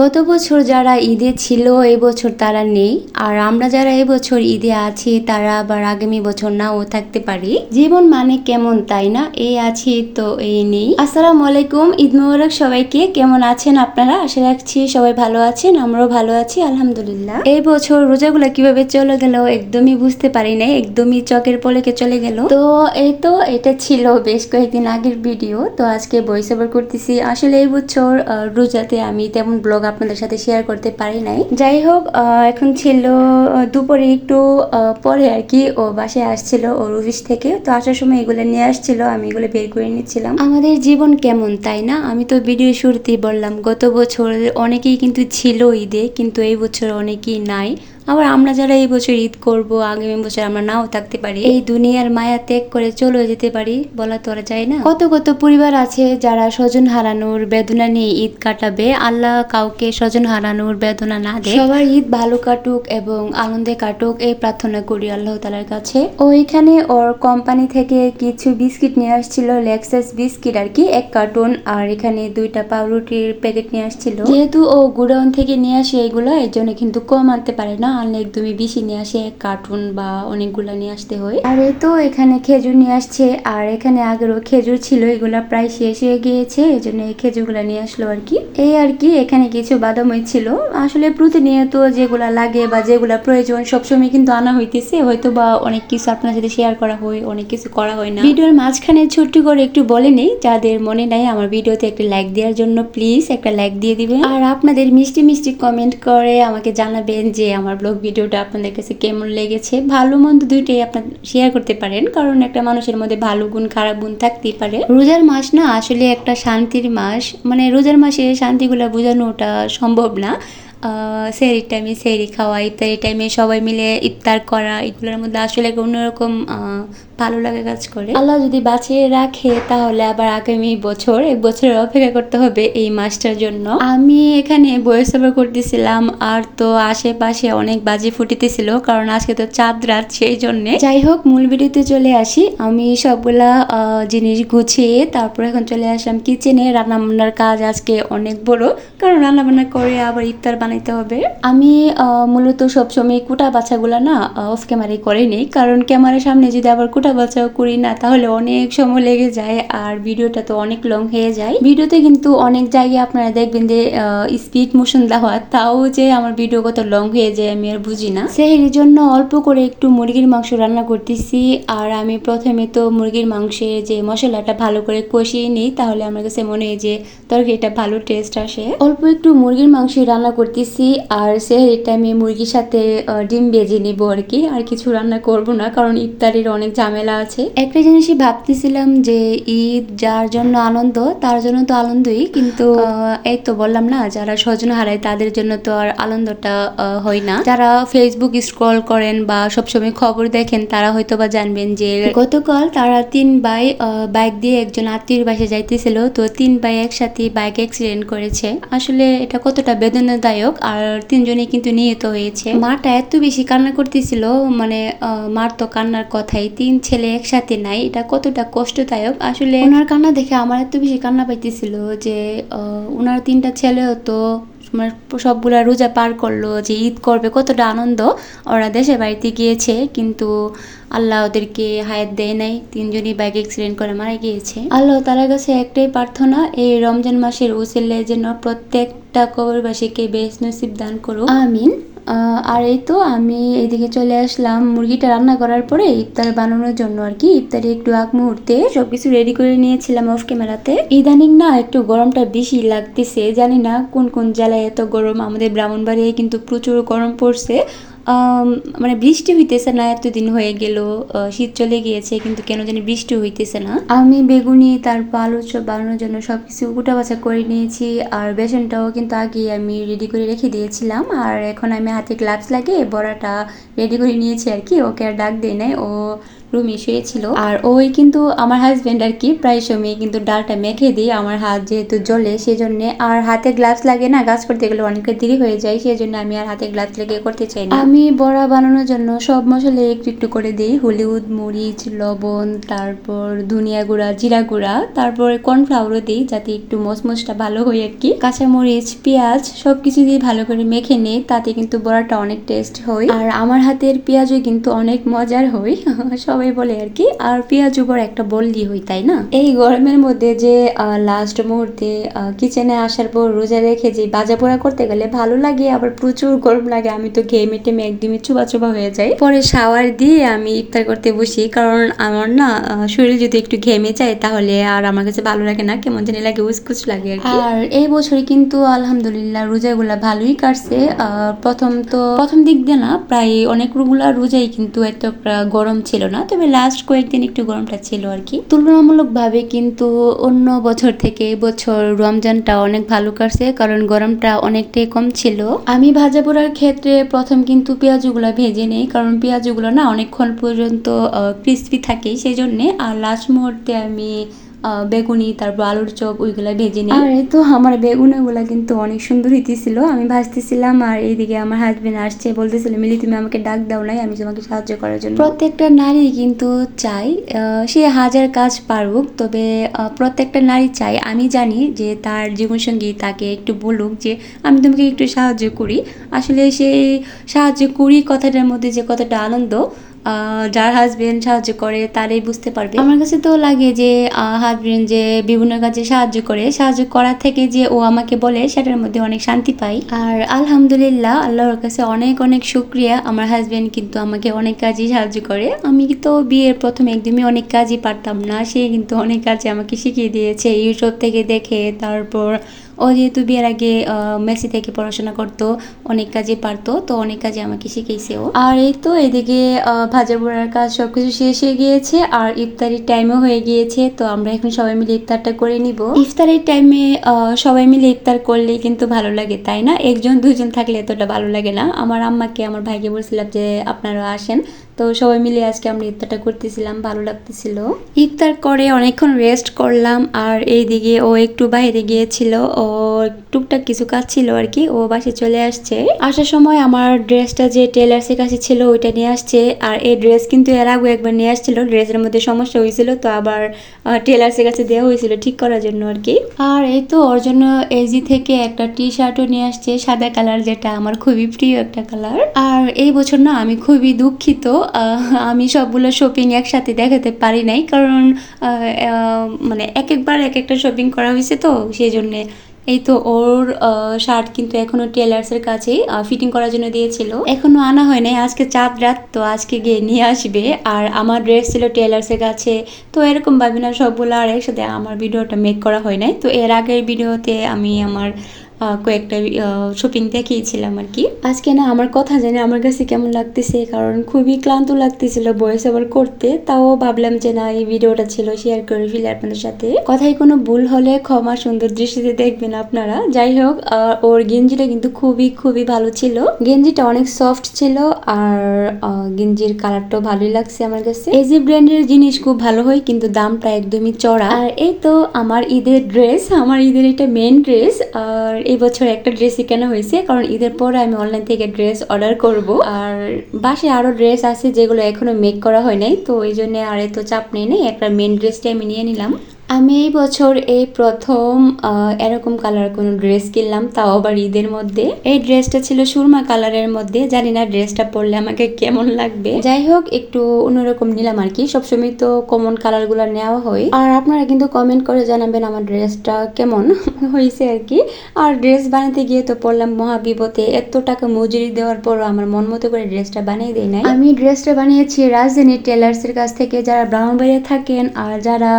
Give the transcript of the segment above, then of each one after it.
গত বছর যারা ঈদে ছিল এই বছর তারা নেই। আর আমরা যারা এবছর ঈদে আছি, তারা আবার আগামী বছর নাও থাকতে পারি। জীবন মানে কেমন, তাই না? এই আছি তো এই নেই। আসসালামু আলাইকুম, ঈদ মোবারক সবাইকে। কেমন আছেন আপনারা? আশা রাখছি সবাই ভালো আছেন, আমরাও ভালো আছি, আলহামদুলিল্লাহ। এই বছর রোজাগুলো কীভাবে চলে গেল, একদমই বুঝতে পারি নাই, একদমই চকের পলেকে চলে গেল। তো এই তো, এটা ছিল বেশ কয়েকদিন আগের ভিডিও। তো আজকে ভয়েস করতেছি। আসলে এই বছর রোজাতে আমি তেমন ব্লগ আপনাদের সাথে শেয়ার করতে পারি নাই। যাই হোক এখন ছিল দুপুরে একটু পরে আর কি ও বাসায় আসছিল ওর অফিস থেকে। তো আসার সময় এগুলো নিয়ে আসছিল, আমি এগুলো বের করে নিচ্ছিলাম। আমাদের জীবন কেমন, তাই না? আমি তো ভিডিও শুরুতেই বললাম, গত বছর অনেকেই কিন্তু ছিল ঈদে, কিন্তু এই বছর অনেকেই নাই। আবার আমরা যারা এই বছর ঈদ করব আগামী বছর আমরা নাও থাকতে পারি। এই দুনিয়ার মায়া ত্যাগ করে চলে যেতে পারি বলা তো যায় না। কত কত পরিবার আছে যারা স্বজন হারানোর বেদনা নিয়ে ঈদ কাটাবে আল্লাহ কাউকে স্বজন হারানোর বেদনা না দেয়। সবার ঈদ ভালো কাটুক এবং আনন্দে কাটুক এই প্রার্থনা করি আল্লাহ তালার কাছে। ও এখানে ওর কোম্পানি থেকে কিছু বিস্কিট নিয়ে আসছিল লেক্সাস বিস্কিট আর কি এক কার্টুন আর এখানে দুইটা পাউরুটির প্যাকেট নিয়ে আসছিল। যেহেতু ও গুডাউন থেকে নিয়ে আসে এগুলো এর জন্য কিন্তু কম আনতে পারে না। একদমই বেশি নিয়ে আসে কার্টুন বা অনেকগুলো নিয়ে আসতে হয়। আর এই তো এখানে খেজুর নিয়ে আসছে, আর এখানে আগেরও খেজুর ছিল, এগুলা প্রায় শেষ হয়ে গিয়েছে এই জন্য এই খেজুরগুলা নিয়ে আসলো আর কি। এই আর কি, এখানে কিছু বাদামই ছিল। আসলে প্রতিনিয়ত যেগুলা লাগে বা যেগুলা প্রয়োজন, সবসময় কিন্তু আনা হইতেছে। হয়তো বা অনেক কিছু আপনার সাথে শেয়ার করা হয়, অনেক কিছু করা হয় না। ভিডিওর মাঝখানে ছোট্ট করে একটু বলে নেই, যাদের মনে নাই আমার ভিডিওতে একটা লাইক দেওয়ার জন্য প্লিজ একটা লাইক দিয়ে দিবেন। আর আপনাদের মিষ্টি মিষ্টি কমেন্ট করে আমাকে জানাবেন যে আমার ব্লগ ভিডিওটা আপনাদের কাছে কেমন লেগেছে? ভালো, মন্দ দুইটাই আপনার শেয়ার করতে পারেন, কারণ একটা মানুষের মধ্যে ভালো গুণ, খারাপ গুণ থাকতেই পারে। রোজার মাস না, আসলে একটা শান্তির মাস। মানে রোজার মাসে শান্তিগুলো বোঝানোটা সম্ভব না। সেহরির টাইমে সেহরি খাওয়া ইফতারি টাইমে সবাই মিলে ইফতার করা এগুলোর মধ্যে আসলে অন্যরকম ভালো লাগা কাজ করে। আল্লাহ যদি বাঁচিয়ে রাখে তাহলে আবার আগামী বছর এক বছরের অপেক্ষা করতে হবে এই মাসটার জন্য। আমি এখানে বয়স ওভার করতেছিলাম আর তো আশেপাশে অনেক বাজি ফুটিতেছিল কারণ আজকে তো চাঁদ রাত সেই জন্য। যাই হোক মূল ভিডিওতে চলে আসি। আমি সবগুলা জিনিস গুছিয়ে তারপর এখন চলে আসলাম কিচেনে রান্না বান্নার কাজ আজকে অনেক বড় কারণ রান্না বান্না করে আবার ইফতার বানাইতে হবে। আমি মূলত সবসময় কুটা বাচ্চাগুলো না অফ ক্যামেরায় করে নিই। কারণ ক্যামেরার সামনে যদি আবার কুটা বাচ্চাও করি না, তাহলে অনেক সময় লেগে যায় আর ভিডিওটা তো অনেক লং হয়ে যায়। ভিডিওতে কিন্তু অনেক জায়গায় আপনারা দেখবেন যে স্পিড মোশন দেওয়া, তাও যে আমার ভিডিও কত লং হয়ে যায় আমি আর বুঝি না। সেই জন্য অল্প করে একটু মুরগির মাংস রান্না করতেছি। আর আমি প্রথমে তো মুরগির মাংসের যে মশলাটা ভালো করে কষিয়ে নিই, তাহলে আমার কাছে মনে হয় যে তরকারিটা ভালো টেস্ট আসে। অল্প একটু মুরগির মাংস রান্না করতেছি আর সেহের টাইমে মুরগির সাথে ডিম ভেজে নিবো আর কি। আর কিছু রান্না করব না, কারণ ইফতারির অনেক ঝামেলা আছে। একটা জিনিসই ভাবতেছিলাম যে ঈদ যার জন্য আনন্দ, তার জন্য তো আনন্দই, কিন্তু এই তো বললাম না, যারা স্বজন হারায় তাদের জন্য তো আর আনন্দটা হয় না। যারা ফেসবুক স্ক্রল করেন বা সবসময় খবর দেখেন, তারা হয়তো বা জানবেন যে গতকাল তারা তিন ভাই বাইক দিয়ে একজন আত্মীয় বাসে যাইতেছিল। তো তিন ভাই একসাথে বাইক অ্যাক্সিডেন্ট করেছে। আসলে এটা কতটা বেদনাদায়ক আর তিনজনই কিন্তু নিহত হয়েছে। মাটা এত বেশি কান্না করতেছিল মানে মার তো কান্নার কথাই, তিন ছেলে একসাথে নাই, এটা কতটা কষ্টদায়ক। আসলে ওনার কান্না দেখে আমার এত বেশি কান্না পাইতেছিল যে ওনার তিনটা ছেলেও তো মানে সবগুলা রোজা পার করল যে ঈদ করবে, কতটা আনন্দ। ওরা দেশের বাড়িতে গিয়েছে, কিন্তু আল্লাহ ওদেরকে হায়াত দেয় নাই, তিনজনই বাইক অ্যাক্সিডেন্ট করে মারা গিয়েছে। আল্লাহ তালার কাছে একটাই প্রার্থনা, এই রমজান মাসের উসিলে যেন প্রত্যেকটা কবরবাসীকে বেশ নসিব দান করো আমিন। আর এই তো আমি এদিকে চলে আসলাম মুরগিটা রান্না করার পরে ইফতার বানানোর জন্য আর কি। ইফতারে একটু আগ মুহূর্তে সবকিছু রেডি করে নিয়েছিলাম অফ ক্যামেরাতে ইদানিং না একটু গরমটা বেশি লাগতেছে। জানি না কোন কোন জেলায় এত গরম। আমাদের ব্রাহ্মণবাড়িয়ায় কিন্তু প্রচুর গরম পড়ছে। মানে বৃষ্টি হইতেছে না, এতদিন হয়ে গেল শীত চলে গিয়েছে, কিন্তু কেন জানি বৃষ্টি হইতেছে না। আমি বেগুনি তারপর আলু চপ বানানোর জন্য সব কিছু গোটা বাছা করে নিয়েছি, আর বেসনটাও কিন্তু আগে আমি রেডি করে রেখে দিয়েছিলাম, আর এখন আমি হাতে গ্লাভস লাগিয়ে বড়াটা রেডি করে নিয়েছি আর কি, ওকে আর ডাক দেয় নাই, ও রুমে শুয়েছিল। আর ওই কিন্তু আমার হাজবেন্ড আর কি, প্রায় সময় কিন্তু ডালটা মেখে দিই আমার হাত যেহেতু জ্বলে সেই জন্য আর হাতে গ্লাভস লাগে না গাছ করতে গেলে অনেকটা দেরি হয়ে যায় সেই জন্য আমি আর হাতে গ্লাভস লেগে করতে চাই না। আমি বড়া বানানোর জন্য সব মশলা একটু একটু করে দিই। হলুদ, মরিচ, লবণ, তারপর ধনিয়া গুঁড়া, জিরা গুঁড়া, তারপরে কর্নফ্লাওয়ারও দিই যাতে একটু মসমসটা ভালো হয় আর কি। কাঁচামরিচ, পেঁয়াজ সবকিছু দিয়ে ভালো করে মেখে নিই, তাতে কিন্তু বড়াটা অনেক টেস্ট হয়। আর আমার হাতের পেঁয়াজও কিন্তু অনেক মজার হয়। সবাই বলে আর কি, আর পেঁয়াজ উপর একটা বললি হই তাই না? এই গরমের মধ্যে যে লাস্ট মুহূর্তে কিচেনে আসার পর রোজা রেখে যে বাজা পোড়া করতে গেলে ভালো লাগে, আবার প্রচুর গরম লাগে, আমি তো ঘেমে টেমে একদমই চুবা চুবা হয়ে যাই। পরে শাওয়ার দিয়ে আমি ইফতার করতে বসি, কারণ আমার না শরীর যদি একটু ঘেমে যায় তাহলে আর আমার কাছে ভালো লাগে না, কেমন জানি লাগে উসকুচ লাগে আর আর এই বছরে কিন্তু আলহামদুলিল্লাহ রোজা রোজাগুলা ভালোই কাটছে প্রথম তো, প্রথম দিক দিয়ে না, প্রায় অনেক অনেকগুলা রোজাই কিন্তু এত গরম ছিল না তবে লাস্ট কয়েকদিন একটু গরমটা ছিল আর কি। তুলনামূলকভাবে কিন্তু অন্য বছর থেকে বছর রমজানটা অনেক ভালো কাটছে, কারণ গরমটা অনেকটাই কম ছিল। আমি ভাজা পোড়ার ক্ষেত্রে প্রথম কিন্তু পেঁয়াজগুলো ভেজে নেই, কারণ পেঁয়াজগুলো না অনেকক্ষণ পর্যন্ত ক্রিস্পি থাকে, সেই জন্যে। আর লাস্ট মুহূর্তে আমি বেগুনি তারপর আলুর চপ ওইগুলা ভেজে নিই। আর তো আমার বেগুনগুলা কিন্তু অনেক সুন্দর হইতেছিল। আমি ভাজতেছিলাম আর এইদিকে আমার হাজবেন্ড আসছে বলতেছিল মিলি তুমি আমাকে ডাক দাও নাই আমি তোমাকে সাহায্য করার জন্য। প্রত্যেকটা নারী কিন্তু চাই সে হাজার কাজ পারুক তবে প্রত্যেকটা নারী চাই আমি জানি যে তার জীবনসঙ্গী তাকে একটু বলুক যে আমি তোমাকে একটু সাহায্য করি। আসলে সেই সাহায্য করি কথাটার মধ্যে যে কতটা আনন্দ যার হাজবেন্ড সাহায্য করে, তারাই বুঝতে পারবে। আমার কাছে তো লাগে যে হাজবেন্ড যে বিভিন্ন কাজে সাহায্য করে, সাহায্য করার থেকে যে ও আমাকে বলে, সেটার মধ্যে অনেক শান্তি পাই। আর আলহামদুলিল্লাহ, আল্লাহর কাছে অনেক অনেক শুক্রিয়া। আমার হাজবেন্ড কিন্তু আমাকে অনেক কাজই সাহায্য করে। আমি তো বিয়ের প্রথম একদমই অনেক কাজই পারতাম না, সে কিন্তু অনেক কাজে আমাকে শিখিয়ে দিয়েছে, ইউটিউব থেকে দেখে, তারপর ও যেহেতু বিয়ের আগে মেসি থেকে পড়াশোনা করতো অনেক কাজে পারতো তো অনেক কাজে আমাকে শিখেছে ও। আর এই তো এদিকে ভাজা পোড়ার কাজ সবকিছু শেষ হয়ে গিয়েছে আর ইফতারির টাইমও হয়ে গিয়েছে তো আমরা এখন সবাই মিলে ইফতারটা করে নিব। ইফতারের টাইমে সবাই মিলে ইফতার করলে কিন্তু ভালো লাগে তাই না? একজন দুজন থাকলে এতটা ভালো লাগে না। আমার আম্মাকে আমার ভাইকে বলছিলাম যে আপনারা আসেন তো সবাই মিলে আজকে আমরা ইফতারটা করতেছিলাম, ভালো লাগতেছিল। ইফতার করে অনেকক্ষণ রেস্ট করলাম আর এইদিকে ও একটু বাইরে গিয়েছিল, ও টুকটাক কিছু কাজ ছিল আর কি, ও বাসে চলে আসছে। আসার সময় আমার ড্রেসটা যে টেলার্সের কাছে ছিল ওইটা নিয়ে আসছে আর এই ড্রেস কিন্তু এর আগে একবার নিয়ে আসছিল ড্রেসের মধ্যে সমস্যা হয়েছিল তো আবার টেলার্সের কাছে দেওয়া হয়েছিল ঠিক করার জন্য আর কি। আর এই তো ওর জন্য এজি থেকে একটা টি শার্টও নিয়ে আসছে, সাদা কালার যেটা আমার খুবই প্রিয় একটা কালার আর এই বছর না আমি খুবই দুঃখিত আমি সবগুলো শপিং একসাথে দেখাতে পারি নাই। কারণ মানে এক একবার এক একটা শপিং করা হয়েছে তো সেই জন্যে এই তো ওর শার্ট কিন্তু এখনও টেলার্সের কাছেই ফিটিং করার জন্য দিয়েছিল। এখনও আনা হয় নাই, আজকে চাঁদ রাত, তো আজকে গিয়ে নিয়ে আসবে। আর আমার ড্রেস ছিল টেলার্সের কাছে। তো এরকম ভাবি না, সবগুলো আর একসাথে আমার ভিডিওটা মেক করা হয় নাই। তো এর আগের ভিডিওতে আমি আমার কয়েকটা শপিং দেখিয়েছিলাম আর কি। আজকে না আমার কথা জানি, আমার কাছে কেমন লাগতেছে, কারণ খুবই ক্লান্ত লাগতেছিল বয়স আবার করতে, তাও ভাবলাম যে না, এই ভিডিওটা ছিল শেয়ার করে ফেলি আপনাদের সাথে। কথায় কোনো ভুল হলে ক্ষমা সুন্দর দৃষ্টিতে দেখবেন আপনারা। যাই হোক ওর গেঞ্জিটা কিন্তু খুবই খুবই ভালো ছিল। গেঞ্জিটা অনেক সফট ছিল, আর গেঞ্জির কালারটাও ভালোই লাগছে আমার কাছে। এই যে ব্র্যান্ডের জিনিস খুব ভালো হয়, কিন্তু দামটা একদমই চড়া। আর এই তো আমার ঈদের ড্রেস আমার ঈদের এটা মেন ড্রেস আর এই বছর একটা ড্রেসই কেনা হয়েছে, কারণ ঈদের পরে আমি অনলাইন থেকে ড্রেস অর্ডার করব। আর বাসে আরও ড্রেস আছে যেগুলো এখনও মেক করা হয় নাই, তো এই জন্য আর এত চাপ নেই নেই। একটা মেন ড্রেসটা আমি নিয়ে নিলাম। আমি এই বছর এই প্রথম এরকম কালার কোনো ড্রেস কিনলাম, তাও আবার ঈদের মধ্যে। এই ড্রেসটা ছিল সুরমা কালারের মধ্যে, জানি না ড্রেসটা পরলে আমাকে কেমন লাগবে। যাই হোক, একটু অন্যরকম নিলাম আর কি, সবসময় তো কমন কালারগুলো নেওয়া হয়। আর আপনারা কিন্তু কমেন্ট করে জানাবেন আমার ড্রেসটা কেমন হয়েছে আর কি। আর ড্রেস বানাতে গিয়ে তো পড়লাম মহাবিপতে এত টাকা মজুরি দেওয়ার পরও আমার মন মতো করে ড্রেসটা বানিয়ে দেয় নাই। আমি ড্রেসটা বানিয়েছি রাজধানী টেলার্সের কাছ থেকে, যারা ব্রাউনবাড়িয়া থাকেন আর যারা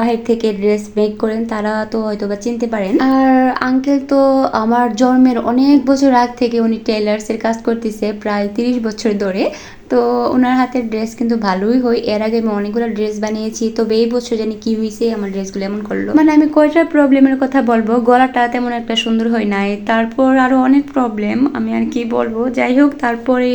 বাহির থেকে ড্রেস মেক করেন, তারা তো হয়তো বা চিনতে পারেন। আর আঙ্কেল তো আমার জন্মের অনেক বছর আগ থেকে উনি টেলার্সের কাজ করতেছে, প্রায় তিরিশ বছর ধরে। তো ওনার হাতের ড্রেস কিন্তু ভালোই হয়। এর আগে আমি অনেকগুলো ড্রেস বানিয়েছি। তবে এই বছর জানি কি হয়েছে আমার ড্রেসগুলো এমন করল। মানে আমি কয়টা প্রবলেমের কথা বলব? গলাটা তেমন একটা সুন্দর হয় নাই। তারপর আরও অনেক প্রবলেম আমি আর কি বলব? যাই হোক, তারপরে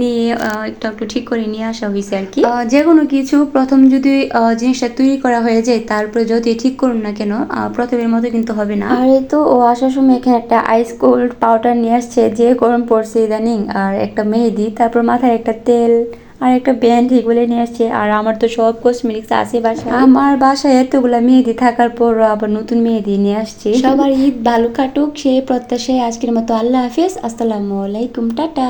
নিয়ে একটু একটু ঠিক করে নিয়ে আসা হয়েছে আর কি। যে কোনো কিছু, প্রথম যদি জিনিসটা তৈরি করা হয়ে যায়, তারপরে যদি ঠিক করুন না কেন প্রথমের মতো কিন্তু হবে না। আর তো, ও আসার সময় এখানে একটা আইস কোল্ড পাউডার নিয়ে আসছে, যে গরম পড়ছে ইদানিং, আর একটা মেহেদি, তারপর মাথায় একটা তেল আর একটা ব্যান্ড এগুলো নিয়ে আসছে। আর আমার তো সব কসমেটিক্স আছে বাসায়। আমার বাসায় এতগুলো মেহেদি থাকার পর আবার নতুন মেহেদি নিয়ে আসছে। সবার ঈদ ভালো কাটুক সে প্রত্যাশায় আজকের মতো আল্লাহ হাফিজ। আসসালামু আলাইকুম টাটা।